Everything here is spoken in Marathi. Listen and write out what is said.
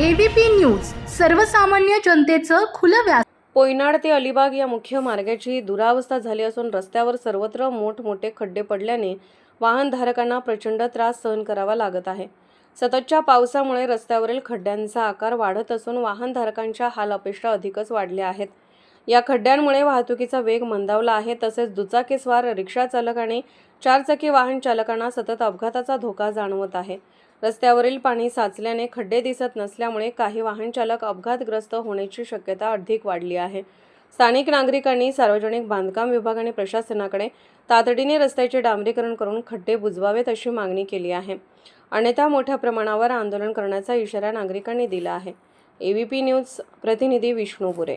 एबीपी न्यूज सर्वसामान्य जनतेचं खुलं व्यास पोयनाड ते अलिबाग या मुख्य मार्गाची दुरावस्था झाली असून रस्त्यावर सर्वत्र मोठमोठे खड्डे पडल्याने वाहनधारकांना प्रचंड त्रास सहन करावा लागत आहे. सततच्या पावसामुळे रस्त्यावरील खड्ड्यांचा आकार वाढत असून वाहनधारकांच्या हाल अपेक्षा अधिकच वाढल्या आहेत. या खड्ड्यांमुळे वाहतुकीचा वेग मंदावला आहे. तसेच दुचाकीस्वार रिक्षा चालक आणि चारचाकी वाहन चालकांना सतत अपघाताचा धोका जाणवत आहे. रस्त्यावरील पाणी साचल्याने खड्डे दिसत नसल्यामुळे काही वाहनचालक अपघातग्रस्त होण्याची शक्यता अधिक वाढली आहे. स्थानिक नागरिकांनी सार्वजनिक बांधकाम विभाग आणि प्रशासनाकडे तातडीने रस्त्याचे डांबरीकरण करून खड्डे बुजवावेत अशी मागणी केली आहे. अन्यथा मोठ्या प्रमाणावर आंदोलन करण्याचा इशारा नागरिकांनी दिला आहे. एबीपी न्यूज प्रतिनिधी विष्णू बुरे